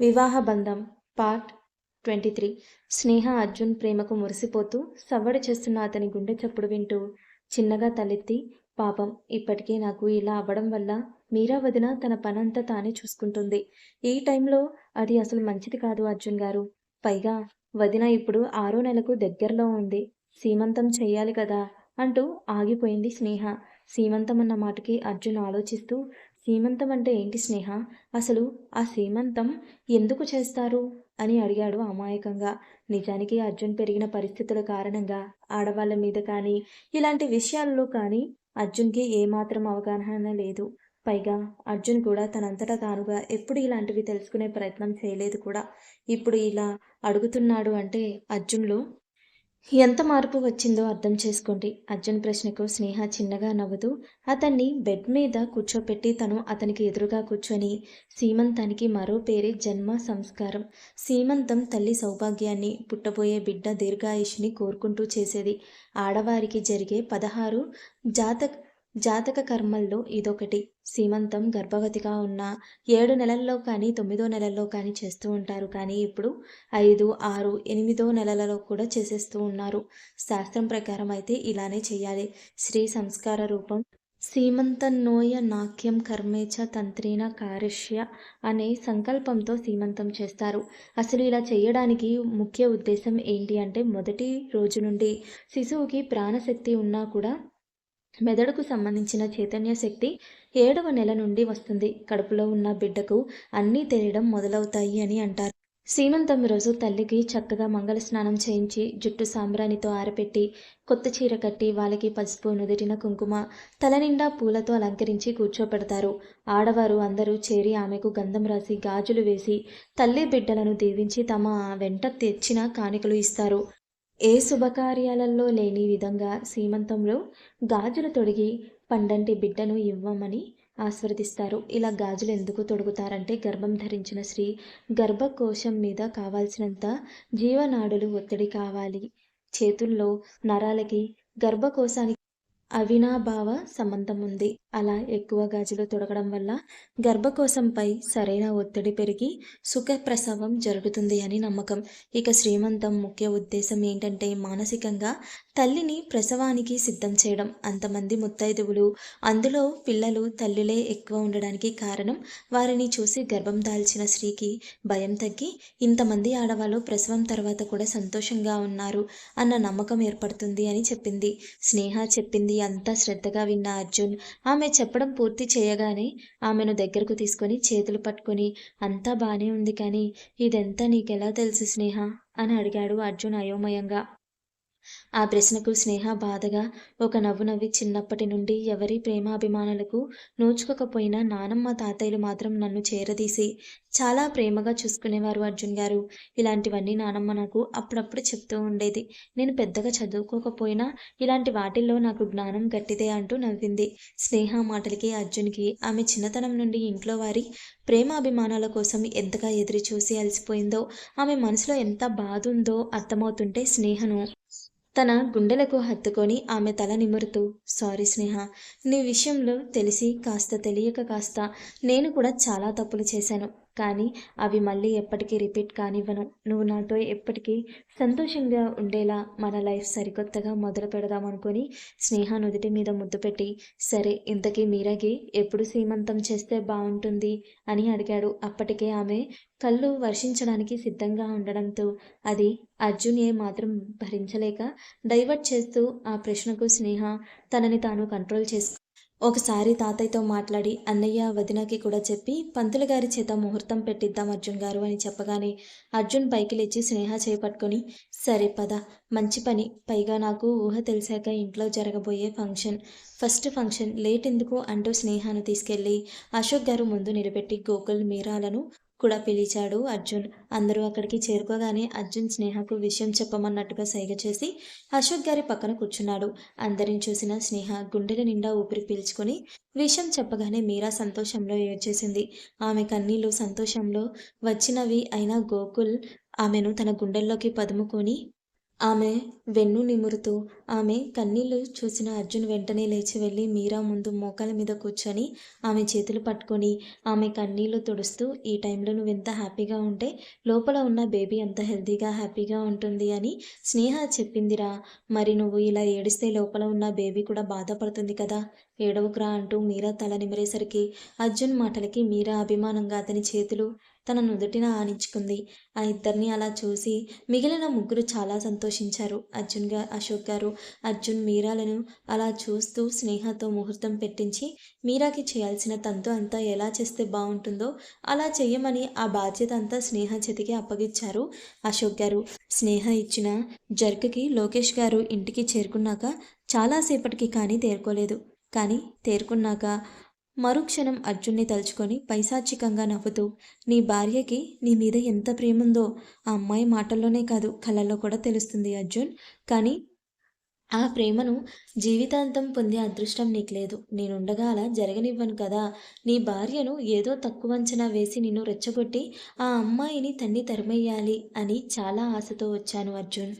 వివాహ బంధం part twenty three. Sneha Arjun ప్రేమకు మురిసిపోతూ సవ్వడి చేస్తున్న అతని గుండె చప్పుడు వింటూ చిన్నగా తలెత్తి పాపం ఇప్పటికే నాకు ఇలా అవ్వడం వల్ల మీరా వదిన తన పనంతా తానే చూసుకుంటుంది. ఈ టైంలో అది అసలు మంచిది కాదు అర్జున్ గారు. పైగా వదిన ఇప్పుడు ఆరో నెలకు దగ్గరలో ఉంది. సీమంతం చేయాలి కదా అంటూ ఆగిపోయింది స్నేహ. సీమంతం అన్న మాటకి అర్జున్ ఆలోచిస్తూ సీమంతం అంటే ఏంటి స్నేహ? అసలు ఆ సీమంతం ఎందుకు చేస్తారు? అని అడిగాడు అమాయకంగా. నిజానికి అర్జున్ పెరిగిన పరిస్థితుల కారణంగా ఆడవాళ్ళ మీద కానీ ఇలాంటి విషయాల్లో కానీ అర్జున్కి ఏమాత్రం అవగాహన లేదు. పైగా అర్జున్ కూడా తనంతటా తానుగా ఎప్పుడు ఇలాంటివి తెలుసుకునే ప్రయత్నం చేయలేదు కూడా. ఇప్పుడు ఇలా అడుగుతున్నాడు అంటే అర్జున్లో ఎంత మార్పు వచ్చిందో అర్థం చేసుకోండి. అర్జున్ ప్రశ్నకు స్నేహ చిన్నగా నవ్వుతూ అతన్ని బెడ్ మీద కూర్చోపెట్టి తను అతనికి ఎదురుగా కూర్చొని సీమంతానికి మరో పేరే జన్మ సంస్కారం. సీమంతం తల్లి సౌభాగ్యాన్ని పుట్టబోయే బిడ్డ దీర్ఘాయుషిని కోరుకుంటూ చేసేది. ఆడవారికి జరిగే పదహారు జాతక జాతక కర్మల్లో ఇదొకటి. సీమంతం గర్భవతిగా ఉన్న ఏడు నెలల్లో కానీ తొమ్మిదో నెలల్లో కానీ చేస్తూ ఉంటారు. కానీ ఇప్పుడు ఐదు ఆరు ఎనిమిదో నెలలలో కూడా చేసేస్తూ ఉన్నారు. శాస్త్రం ప్రకారం అయితే ఇలానే చేయాలి. శ్రీ సంస్కార రూపం. సీమంతన్నోయ నాట్యం కర్మేచ తంత్రీన కారిష్య అనే సంకల్పంతో సీమంతం చేస్తారు. అసలు ఇలా చేయడానికి ముఖ్య ఉద్దేశం ఏంటి అంటే మొదటి రోజు నుండి శిశువుకి ప్రాణశక్తి ఉన్నా కూడా మెదడుకు సంబంధించిన చైతన్య శక్తి ఏడవ నెల నుండి వస్తుంది. కడుపులో ఉన్న బిడ్డకు అన్నీ తెలియడం మొదలవుతాయి అని అంటారు. సీమంతం రోజు తల్లికి చక్కగా మంగళ స్నానం చేయించి జుట్టు సాంబ్రాణితో ఆరపెట్టి కొత్త చీర కట్టి వాళ్ళకి పసుపు నుదిరిన కుంకుమ తల నిండా పూలతో అలంకరించి కూర్చోపెడతారు. ఆడవారు అందరూ చేరి ఆమెకు గంధం రాసి గాజులు వేసి తల్లి బిడ్డలను దీవించి తమ వెంట తెచ్చిన కానుకలు ఇస్తారు. ఏ శుభకార్యాలలో లేని విధంగా సీమంతంలో గాజులు తొడిగి పండంటి బిడ్డను ఇవ్వమని ఆస్వాదిస్తారు ఇలా గాజులు ఎందుకు తొడుగుతారంటే గర్భం ధరించిన స్త్రీ గర్భకోశం మీద కావాల్సినంత జీవనాడులు ఒత్తిడి కావాలి. చేతుల్లో నరాలకి గర్భకోశానికి అవినాభావ సంబంధం ఉంది. అలా ఎక్కువ గాజులు తొడగడం వల్ల గర్భకోశంపై సరైన ఒత్తిడి పెరిగి సుఖప్రసవం జరుగుతుంది అని నమ్మకం. ఇక శ్రీమంతం ముఖ్య ఉద్దేశం ఏంటంటే మానసికంగా తల్లిని ప్రసవానికి సిద్ధం చేయడం అంతమంది ముత్తైదువులు. అందులో పిల్లలు తల్లులే ఎక్కువ ఉండడానికి కారణం వారిని చూసి గర్భం దాల్చిన స్త్రీకి భయం తగ్గి ఇంతమంది ఆడవాళ్ళు ప్రసవం తర్వాత కూడా సంతోషంగా ఉన్నారు అన్న నమ్మకం ఏర్పడుతుంది అని చెప్పింది. స్నేహ చెప్పింది అంతా శ్రద్ధగా విన్న అర్జున్. ఆమె చెప్పడం పూర్తి చేయగానే ఆమెను దగ్గరకు తీసుకొని చేతులు పట్టుకొని అంతా బాగానే ఉంది కానీ ఇదంతా నీకెలా తెలుసు స్నేహ? అని అడిగాడు అర్జున్ అయోమయంగా. ఆ ప్రశ్నకు స్నేహ బాధగా ఒక నవ్వు నవ్వి చిన్నప్పటి నుండి ఎవరి ప్రేమాభిమానులకు నోచుకోకపోయినా నానమ్మ తాతయ్యలు మాత్రం నన్ను చేరదీసి చాలా ప్రేమగా చూసుకునేవారు అర్జున్ గారు. ఇలాంటివన్నీ నానమ్మ నాకు అప్పుడప్పుడు చెప్తూ ఉండేది. నేను పెద్దగా చదువుకోకపోయినా ఇలాంటి వాటిల్లో నాకు జ్ఞానం గట్టిదే అంటూ నవ్వింది. స్నేహ మాటలకి అర్జున్కి ఆమె చిన్నతనం నుండి ఇంట్లో వారి ప్రేమాభిమానాల కోసం ఎంతగా ఎదురు చూసి అలసిపోయిందో ఆమె మనసులో ఎంత బాధ ఉందో అర్థమవుతుంటే స్నేహను తన గుండెలకు హత్తుకొని ఆమె తల నిమురుతూ సారీ స్నేహ నీ విషయంలో తెలిసి కాస్త తెలియక కాస్త నేను కూడా చాలా తప్పులు చేశాను. కానీ అవి మళ్ళీ ఎప్పటికీ రిపీట్ కానివ్వను. నువ్వు నాతో ఎప్పటికీ సంతోషంగా ఉండేలా మన లైఫ్ సరికొత్తగా మొదలు పెడదాం అనుకొని స్నేహ నుదుటి మీద ముద్దు పెట్టి సరే ఇంతకీ మీరాకి ఎప్పుడు సీమంతం చేస్తే బాగుంటుంది అని అడిగాడు. అప్పటికే ఆమె కళ్ళు వర్షించడానికి సిద్ధంగా ఉండడంతో అది అర్జున్ ఏ మాత్రం భరించలేక డైవర్ట్ చేస్తూ ఆ ప్రశ్నకు స్నేహ తనని తాను కంట్రోల్ చేసుకు ఒకసారి తాతయ్యతో మాట్లాడి అన్నయ్య వదినకి కూడా చెప్పి పంతులు గారి చేత ముహూర్తం పెట్టిద్దాం అర్జున్ గారు అని చెప్పగానే అర్జున్ పైకి లేచి స్నేహ చేపట్టుకొని సరే పద మంచి పని. పైగా నాకు ఊహ తెలిసాక ఇంట్లో జరగబోయే ఫంక్షన్. ఫస్ట్ ఫంక్షన్ లేట్ ఎందుకు అంటూ స్నేహాను తీసుకెళ్ళి అశోక్ గారు ముందు నిలబెట్టి గోకుల్ మీరాలను కూడా పిలిచాడు అర్జున్. అందరూ అక్కడికి చేరుకోగానే అర్జున్ స్నేహకు విషయం చెప్పమన్నట్టుగా సైగ చేసి అశోక్ గారి పక్కన కూర్చున్నాడు. అందరిని చూసిన స్నేహ గుండెల నిండా ఊపిరి పీల్చుకొని విషయం చెప్పగానే మీరా సంతోషంలో ఏడ్చేసింది. ఆమె కన్నీళ్ళు సంతోషంలో వచ్చినవి అయినా గోకుల్ ఆమెను తన గుండెల్లోకి పదుముకొని ఆమె వెన్ను నిమురుతూ ఆమె కన్నీళ్ళు చూసిన అర్జున్ వెంటనే లేచి వెళ్ళి మీరా ముందు మోకాల మీద కూర్చొని ఆమె చేతులు పట్టుకొని ఆమె కన్నీళ్ళు తుడుస్తూ ఈ టైంలో నువ్వు ఎంత హ్యాపీగా ఉంటే లోపల ఉన్న బేబీ అంత హెల్తీగా హ్యాపీగా ఉంటుంది అని స్నేహ చెప్పిందిరా. మరి నువ్వు ఇలా ఏడిస్తే లోపల ఉన్న బేబీ కూడా బాధపడుతుంది కదా. ఏడవకురా అంటూ మీరా తల నిమిరేసరికి అర్జున్ మాటలకి మీరా అభిమానంగా అతని చేతులు తన నుదుటిన ఆనించుకుంది. ఆ ఇద్దరిని అలా చూసి మిగిలిన ముగ్గురు చాలా సంతోషించారు. అర్జున్గా అశోక్ గారు అర్జున్ మీరాలను అలా చూస్తూ స్నేహతో ముహూర్తం పెట్టించి మీరాకి చేయాల్సిన తంతు అంతా ఎలా చేస్తే బాగుంటుందో అలా చెయ్యమని ఆ బాధ్యత అంతా స్నేహ చేతికి అప్పగించారు అశోక్ గారు. స్నేహ ఇచ్చిన జర్క్కి లోకేష్ గారు ఇంటికి చేరుకున్నాక చాలాసేపటికి కానీ తేరుకోలేదు. కానీ తేరుకున్నాక మరుక్షణం అర్జున్ని తలుచుకొని పైశాచికంగా నవ్వుతూ నీ భార్యకి నీ మీద ఎంత ప్రేముందో ఆ అమ్మాయి మాటల్లోనే కాదు కళ్ళల్లో కూడా తెలుస్తుంది అర్జున్. కానీ ఆ ప్రేమను జీవితాంతం పొందే అదృష్టం నీకు లేదు. నేనుండగా అలా జరగనివ్వను కదా. నీ భార్యను ఏదో తక్కువ అంచనా వేసి నిన్ను రెచ్చగొట్టి ఆ అమ్మాయిని తన్ని తరిమేయాలి అని చాలా ఆశతో వచ్చాను అర్జున్.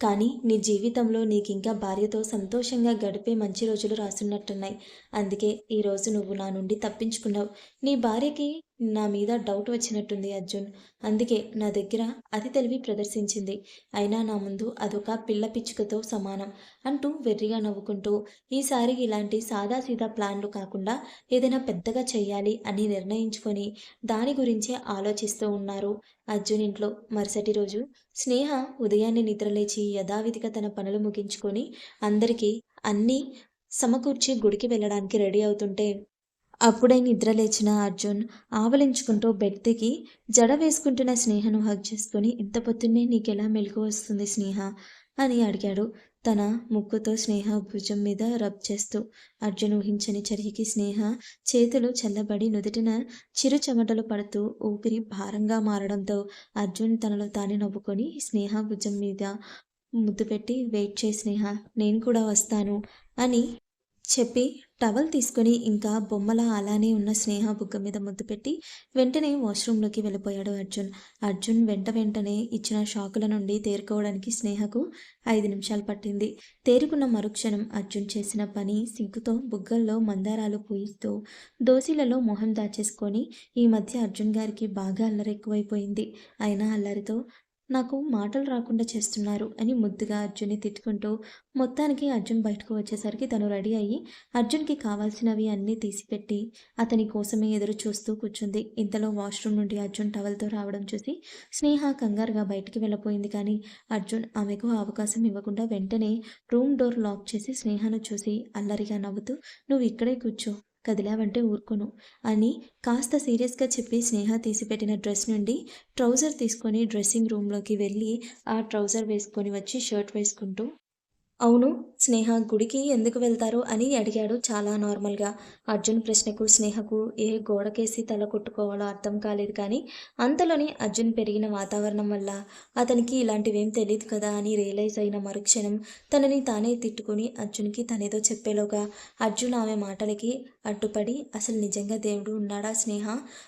కానీ నీ జీవితంలో నీకు ఇంకా భార్యతో సంతోషంగా గడిపే మంచి రోజులు రాసున్నట్టున్నాయి. అందుకే ఈరోజు నువ్వు నా నుండి తప్పించుకున్నావు. నీ భార్యకి నా మీద డౌట్ వచ్చినట్టుంది అర్జున్. అందుకే నా దగ్గర అతి తెలివి ప్రదర్శించింది. అయినా నా ముందు అదొక పిల్ల పిచ్చుకతో సమానం అంటూ వెర్రిగా నవ్వుకుంటూ ఈసారి ఇలాంటి సాదాసీదా ప్లాన్లు కాకుండా ఏదైనా పెద్దగా చేయాలి అని నిర్ణయించుకొని దాని గురించే ఆలోచిస్తూ ఉన్నారు అర్జున్ ఇంట్లో. మరుసటి రోజు స్నేహ ఉదయాన్నే నిద్రలేచి యథావిధిగా తన పనులు ముగించుకొని అందరికీ అన్నీ సమకూర్చి గుడికి వెళ్ళడానికి రెడీ అవుతుంటే అప్పుడే నిద్రలేచిన అర్జున్ ఆవలించుకుంటూ బెడ్ దిగి జడ వేసుకుంటున్న స్నేహను హగ్ చేసుకుని ఇంత పొద్దున్నే నీకెలా మెలకు వస్తుంది స్నేహ? అని అడిగాడు. తన ముక్కుతో స్నేహ భుజం మీద రబ్ చేస్తూ అర్జున్ ఊహించని చర్యకి స్నేహ చేతులు చల్లబడి నుదుటిన చిరు చెమటలు పడుతూ ఊపిరి భారంగా మారడంతో అర్జున్ తనలో తానే నవ్వుకొని స్నేహ భుజం మీద ముద్దు పెట్టి వెయిట్ చేయి స్నేహ నేను కూడా వస్తాను అని చెప్పి టవల్ తీసుకొని ఇంకా బొమ్మల అలానే ఉన్న స్నేహ బుగ్గ మీద ముద్దు పెట్టి వెంటనే వాష్రూమ్లోకి వెళ్ళిపోయాడు అర్జున్. అర్జున్ వెంట వెంటనే ఇచ్చిన షాకుల నుండి తేరుకోవడానికి స్నేహకు ఐదు నిమిషాలు పట్టింది. తేరుకున్న మరుక్షణం అర్జున్ చేసిన పని సింకుతో బుగ్గల్లో మందారాలు పూయిస్తూ దోసిలలో మొహం దాచేసుకొని ఈ మధ్య అర్జున్ గారికి బాగా అల్లరి ఎక్కువైపోయింది. అయినా అల్లరితో నాకు మాటలు రాకుండా చేస్తున్నారు అని ముద్దుగా అర్జున్ని తిట్టుకుంటూ మొత్తానికి అర్జున్ బయటకు వచ్చేసరికి తను రెడీ అయ్యి అర్జున్కి కావాల్సినవి అన్నీ తీసిపెట్టి అతని కోసమే ఎదురు చూస్తూ కూర్చుంది. ఇంతలో వాష్రూమ్ నుండి అర్జున్ టవల్తో రావడం చూసి స్నేహ కంగారుగా బయటికి వెళ్ళిపోయింది కానీ అర్జున్ ఆమెకు అవకాశం ఇవ్వకుండా వెంటనే రూమ్ డోర్ లాక్ చేసి స్నేహను చూసి అల్లరిగా నవ్వుతూ నువ్వు ఇక్కడే కూర్చో కదిలావంటే ఊరుకోను అని కాస్త సీరియస్గా చెప్పి స్నేహ తీసిపెట్టిన డ్రెస్ నుండి ట్రౌజర్ తీసుకొని డ్రెస్సింగ్ రూమ్లోకి వెళ్ళి ఆ ట్రౌజర్ వేసుకొని వచ్చి షర్ట్ వేసుకుంటూ అవును స్నేహ గుడికి ఎందుకు వెళ్తారు అని అడిగాడు చాలా నార్మల్గా. అర్జున్ ప్రశ్నకు స్నేహకు ఏ గోడకేసి తల కొట్టుకోవాలో అర్థం కాలేదు కానీ అంతలోనే అర్జున్ పెరిగిన వాతావరణం వల్ల అతనికి ఇలాంటివేం తెలియదు కదా అని రియలైజ్ అయిన మరుక్షణం తనని తానే తిట్టుకుని అర్జున్కి తనేదో చెప్పేలోగా అర్జున్ ఆమె మాటలకి అడ్డుపడి అసలు నిజంగా దేవుడు ఉన్నాడా స్నేహ?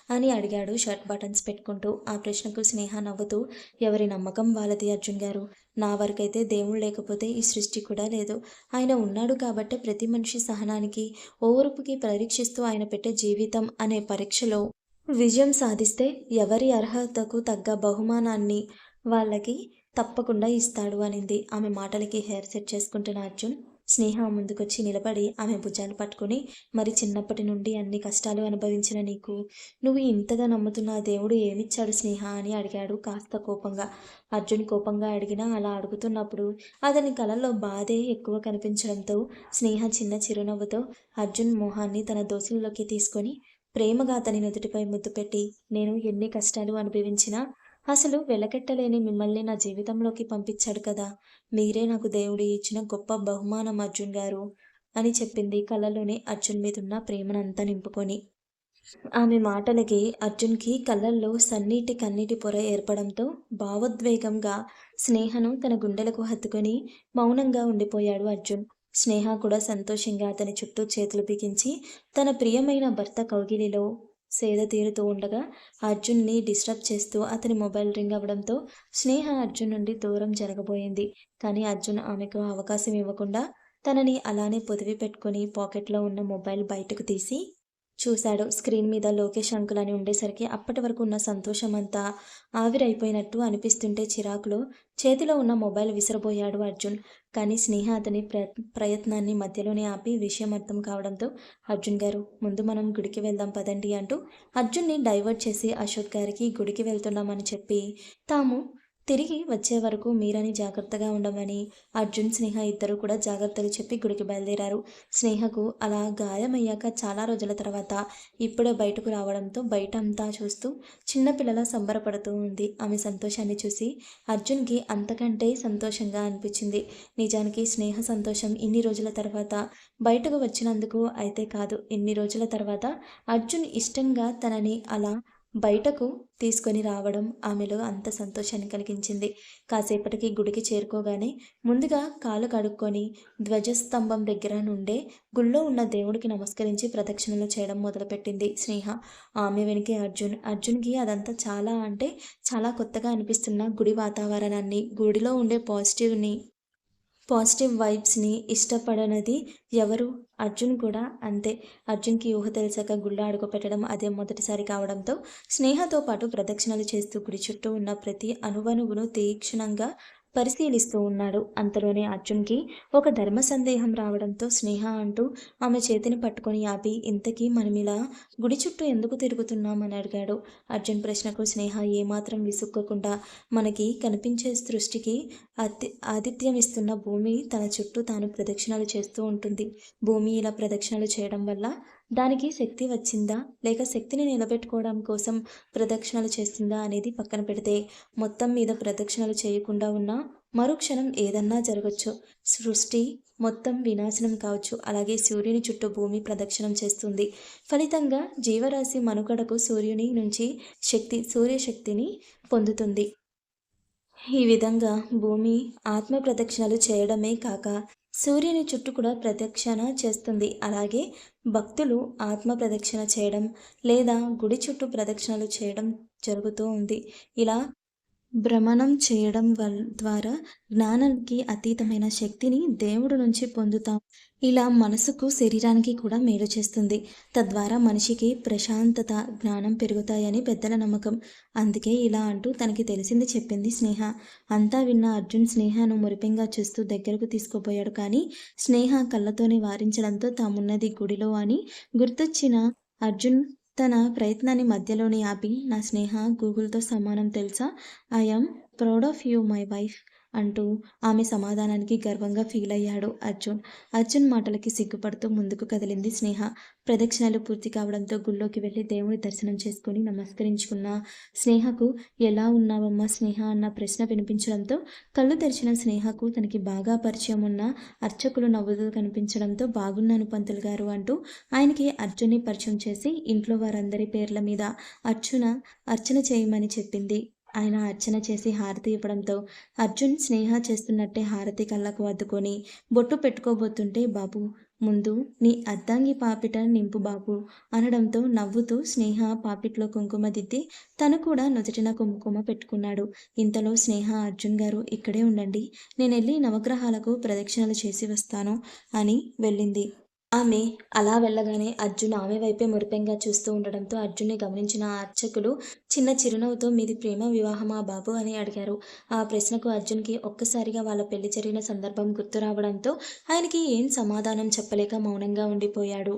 అని అడిగాడు షర్ట్ బటన్స్ పెట్టుకుంటూ. ఆ ప్రశ్నకు స్నేహ నవ్వుతూ ఎవరి నమ్మకం వాళ్ళది అర్జున్ గారు. నా వరకైతే దేవుడు లేకపోతే ఈ సృష్టి కూడా లేదు. ఆయన ఉన్నాడు కాబట్టి ప్రతి మనిషి సహనానికి ఓర్పుకి పరీక్షిస్తూ ఆయన పెట్టే జీవితం అనే పరీక్షలో విజయం సాధిస్తే ఎవరి అర్హతకు తగ్గ బహుమానాన్ని వాళ్ళకి తప్పకుండా ఇస్తాడు అనింది. ఆమె మాటలకి హెయిర్ సెట్ చేసుకుంటున్న అర్జున్. స్నేహ ముందుకొచ్చి నిలబడి ఆమె భుజాలు పట్టుకుని మరి చిన్నప్పటి నుండి అన్ని కష్టాలు అనుభవించిన నీకు నువ్వు ఇంతగా నమ్ముతున్న దేవుడు ఏమిచ్చాడు స్నేహ? అని అడిగాడు కాస్త కోపంగా. అర్జున్ కోపంగా అడిగినా అలా అడుగుతున్నప్పుడు అతని కళల్లో బాధే ఎక్కువ కనిపించడంతో స్నేహ చిన్న చిరునవ్వుతో అర్జున్ మొహాన్ని తన దోసుల్లోకి తీసుకొని ప్రేమగా అతని నుదుటిపై ముద్దు పెట్టి నేను ఎన్ని కష్టాలు అనుభవించినా అసలు వెలకెట్టలేని మిమ్మల్ని నా జీవితంలోకి పంపించాడు కదా. మీరే నాకు దేవుడు ఇచ్చిన గొప్ప బహుమానం అర్జున్ గారు అని చెప్పింది కళ్ళలోనే అర్జున్ మీదున్న ప్రేమనంతా నింపుకొని. ఆమె మాటలకి అర్జున్కి కళ్ళల్లో సన్నీటి కన్నీటి పొర ఏర్పడంతో భావోద్వేగంగా స్నేహను తన గుండెలకు హత్తుకొని మౌనంగా ఉండిపోయాడు అర్జున్. స్నేహ కూడా సంతోషంగా అతని చుట్టూ చేతులు బిగించి తన ప్రియమైన భర్త కౌగిలిలో సేద తీరుతూ ఉండగా అర్జున్ని డిస్టర్బ్ చేస్తూ అతని మొబైల్ రింగ్ అవ్వడంతో స్నేహ అర్జున్ నుండి దూరం జరగబోయింది. కానీ అర్జున్ ఆమెకు అవకాశం ఇవ్వకుండా తనని అలానే పొదివి పెట్టుకొని పాకెట్లో ఉన్న మొబైల్ బయటకు తీసి చూశాడు. స్క్రీన్ మీద లోకేష్ అంకుల్ అని ఉండేసరికి అప్పటి వరకు ఉన్న సంతోషం అంతా ఆవిరైపోయినట్టు అనిపిస్తుంటే చిరాకులో చేతిలో ఉన్న మొబైల్ విసిరబోయాడు అర్జున్. కానీ స్నేహ అతని ప్ర ప్రయత్నాన్ని మధ్యలోనే ఆపి విషయం అర్థం కావడంతో అర్జున్ గారు ముందు మనం గుడికి వెళ్దాం పదండి అంటూ అర్జున్ని డైవర్ట్ చేసి అశోక్ గారికి గుడికి వెళ్తున్నామని చెప్పి తాము తిరిగి వచ్చే వరకు మీరని జాగ్రత్తగా ఉండమని అర్జున్ స్నేహ ఇద్దరు కూడా జాగ్రత్తలు చెప్పి గుడికి బయలుదేరారు. స్నేహకు అలా గాయమయ్యాక చాలా రోజుల తర్వాత ఇప్పుడే బయటకు రావడంతో బయట అంతా చూస్తూ చిన్నపిల్లల సంబరపడుతూ ఉంది. ఆమె సంతోషాన్ని చూసి అర్జున్కి అంతకంటే సంతోషంగా అనిపించింది. నిజానికి స్నేహ సంతోషం ఇన్ని రోజుల తర్వాత బయటకు వచ్చినందుకు అయితే కాదు. ఇన్ని రోజుల తర్వాత అర్జున్ ఇష్టంగా తనని అలా బయటకు తీసుకొని రావడం ఆమెలో అంత సంతోషాన్ని కలిగించింది. కాసేపటికి గుడికి చేరుకోగానే ముందుగా కాలు కడుక్కొని ధ్వజస్తంభం దగ్గర నుండే గుళ్ళో ఉన్న దేవుడికి నమస్కరించి ప్రదక్షిణలు చేయడం మొదలుపెట్టింది స్నేహ. ఆమె వెనుకే అర్జున్. అర్జున్కి అదంతా చాలా అంటే చాలా కొత్తగా అనిపిస్తున్న గుడి వాతావరణాన్ని గుడిలో ఉండే పాజిటివ్ని పాజిటివ్ వైబ్స్ని ఇష్టపడనది ఎవరు? అర్జున్ కూడా అంతే. అర్జున్కి ఊహ తెలిసాక గుళ్ళ అడుగు పెట్టడం అదే మొదటిసారి కావడంతో స్నేహతో పాటు ప్రదక్షిణలు చేస్తూ గుడి చుట్టూ ఉన్న ప్రతి అణువణువును తీక్షణంగా పరిశీలిస్తూ ఉన్నాడు. అంతలోనే అర్జున్కి ఒక ధర్మ సందేహం రావడంతో స్నేహ అంటూ ఆమె చేతిని పట్టుకొని ఆపి ఇంతకీ మనమిలా గుడి చుట్టూ ఎందుకు తిరుగుతున్నామని అడిగాడు. అర్జున్ ప్రశ్నకు స్నేహ ఏమాత్రం విసుక్కోకుండా మనకి కనిపించే సృష్టికి అతి ఆతిథ్యం ఇస్తున్న భూమి తన చుట్టూ తాను ప్రదక్షిణలు చేస్తూ ఉంటుంది. భూమి ఇలా ప్రదక్షిణలు చేయడం వల్ల దానికి శక్తి వచ్చిందా? లేక శక్తిని నిలబెట్టుకోవడం కోసం ప్రదక్షిణలు చేస్తుందా అనేది పక్కన పెడితే మొత్తం మీద ప్రదక్షిణలు చేయకుండా ఉన్న మరుక్షణం ఏదన్నా జరగచ్చు. సృష్టి మొత్తం వినాశనం కావచ్చు. అలాగే సూర్యుని చుట్టూ భూమి ప్రదక్షిణం చేస్తుంది. ఫలితంగా జీవరాశి మనుగడకు సూర్యుని నుంచి శక్తి సూర్యశక్తిని పొందుతుంది. ఈ విధంగా భూమి ఆత్మ ప్రదక్షిణలు చేయడమే కాక సూర్యుని చుట్టూ కూడా ప్రదక్షిణ చేస్తుంది. అలాగే భక్తులు ఆత్మ ప్రదక్షిణ చేయడం లేదా గుడి చుట్టూ ప్రదక్షిణలు చేయడం జరుగుతూ ఉంది. ఇలా భ్రమణం చేయడం వల్ ద్వారా జ్ఞానానికి అతీతమైన శక్తిని దేవుడు నుంచి పొందుతాం. ఇలా మనసుకు శరీరానికి కూడా మేలు చేస్తుంది. తద్వారా మనిషికి ప్రశాంతత జ్ఞానం పెరుగుతాయని పెద్దల నమ్మకం. అందుకే ఇలా అంటూ తనకి తెలిసింది చెప్పింది స్నేహ. అంతా విన్న అర్జున్ స్నేహను మురిపెంగా చూస్తూ దగ్గరకు తీసుకుపోయాడు కానీ స్నేహ కళ్ళతోనే వారించడంతో తామున్నది గుడిలో అని గుర్తొచ్చిన అర్జున్ తన ప్రయత్నాన్ని మధ్యలోనే ఆపి నా స్నేహ గూగుల్తో సమానం తెలుసా? I'm proud of you my wife. అంటూ ఆమె సమాధానానికి గర్వంగా ఫీల్ అయ్యాడు అర్జున్. అర్జున్ మాటలకి సిగ్గుపడుతూ ముందుకు కదిలింది స్నేహ. ప్రదక్షిణలు పూర్తి కావడంతో గుళ్ళోకి వెళ్ళి దేవుని దర్శనం చేసుకుని నమస్కరించుకున్న స్నేహకు ఎలా ఉన్నావమ్మా స్నేహ? అన్న ప్రశ్న వినిపించడంతో కళ్ళు తెరిచిన స్నేహకు తనకి బాగా పరిచయం ఉన్న అర్చకులు నవ్వుతూ కనిపించడంతో బాగున్నాను పంతులు గారు అంటూ ఆయనకి అర్జున్ని పరిచయం చేసి ఇంట్లో వారందరి పేర్ల మీద అర్చున అర్చన చేయమని చెప్పింది. ఆయన అర్చన చేసి హారతి ఇవ్వడంతో అర్జున్ స్నేహ చేస్తున్నట్టే హారతి కళ్ళకు అద్దుకొని బొట్టు పెట్టుకోబోతుంటే బాబు ముందు నీ అద్దాంగి పాపిట నింపు బాబు అనడంతో నవ్వుతూ స్నేహ పాపిట్లో కుంకుమ దిద్ది తను కూడా నుదుటిన కుంకుమ పెట్టుకున్నాడు. ఇంతలో స్నేహ అర్జున్ గారు ఇక్కడే ఉండండి. నేను వెళ్ళి నవగ్రహాలకు ప్రదక్షిణలు చేసి వస్తాను అని వెళ్ళింది. ఆమె అలా వెళ్ళగానే అర్జున్ ఆమె వైపే మురిపెంగా చూస్తూ ఉండడంతో అర్జున్ని గమనించిన ఆ అర్చకులు చిన్న చిరునవ్వుతో మీది ప్రేమ వివాహమా బాబు అని అడిగారు. ఆ ప్రశ్నకు అర్జున్కి ఒక్కసారిగా వాళ్ళ పెళ్ళి జరిగిన సందర్భం గుర్తు రావడంతో ఆయనకి ఏం సమాధానం చెప్పలేక మౌనంగా ఉండిపోయాడు.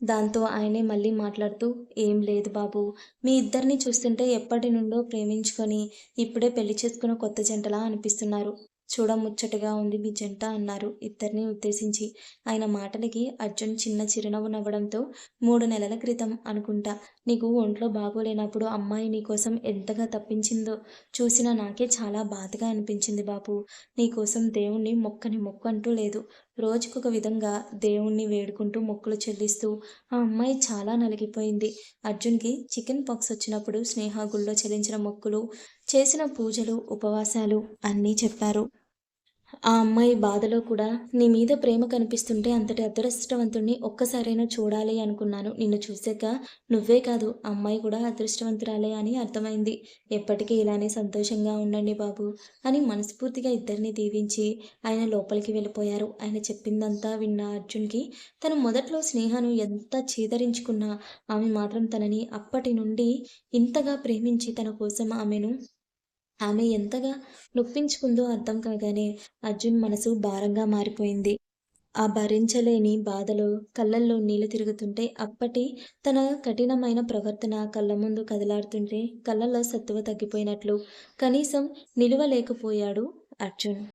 దాంతో ఆయనే మళ్ళీ మాట్లాడుతూ ఏం లేదు బాబు మీ ఇద్దరిని చూస్తుంటే ఎప్పటి నుండో ప్రేమించుకొని ఇప్పుడే పెళ్ళి చేసుకున్న కొత్త జంటలా అనిపిస్తున్నారు. చూడముచ్చటగా ఉంది మీ జంట అన్నారు. ఇద్దరిని ఉద్దేశించి ఆయన మాటలకి అర్జున్ చిన్న చిరునవ్వు నవ్వడంతో మూడు నెలల క్రితం అనుకుంటా నీకు ఒంట్లో బాగోలేనప్పుడు అమ్మాయి నీకోసం ఎంతగా తప్పించిందో చూసిన నాకే చాలా బాధగా అనిపించింది బాబు నీకోసం దేవుణ్ణి మొక్కని మొక్కంటూ లేదు. రోజుకొక విధంగా దేవుణ్ణి వేడుకుంటూ మొక్కులు చెల్లిస్తూ ఆ అమ్మాయి చాలా నలిగిపోయింది. అర్జున్కి చికెన్ పాక్స్ వచ్చినప్పుడు స్నేహ గుళ్ళో చెల్లించిన మొక్కులు చేసిన పూజలు ఉపవాసాలు అన్నీ చెప్పారు. ఆ అమ్మాయి బాధలో కూడా నీ మీద ప్రేమ కనిపిస్తుంటే అంతటి అదృష్టవంతుడిని ఒక్కసారైనా చూడాలి అనుకున్నాను. నిన్ను చూసాక నువ్వే కాదు ఆ అమ్మాయి కూడా అదృష్టవంతురాలే అని అర్థమైంది. ఎప్పటికీ ఇలానే సంతోషంగా ఉండండి బాబు అని మనస్ఫూర్తిగా ఇద్దరిని దీవించి ఆయన లోపలికి వెళ్ళిపోయారు. ఆయన చెప్పిందంతా విన్న అర్జున్కి తను మొదట్లో స్నేహను ఎంత చీదరించుకున్నా ఆమె మాత్రం తనని అప్పటి నుండి ఇంతగా ప్రేమించి తన కోసం ఆమెను ఆమె ఎంతగా నొప్పించుకుందో అర్థం కాగానే అర్జున్ మనసు భారంగా మారిపోయింది. ఆ భరించలేని బాధలో కళ్ళల్లో నీళ్ళు తిరుగుతుంటే అప్పటి తన కఠినమైన ప్రవర్తన కళ్ళ ముందు కదలాడుతుంటే కళ్ళల్లో సత్తువ తగ్గిపోయినట్లు కనీసం నిలువలేకపోయాడు అర్జున్.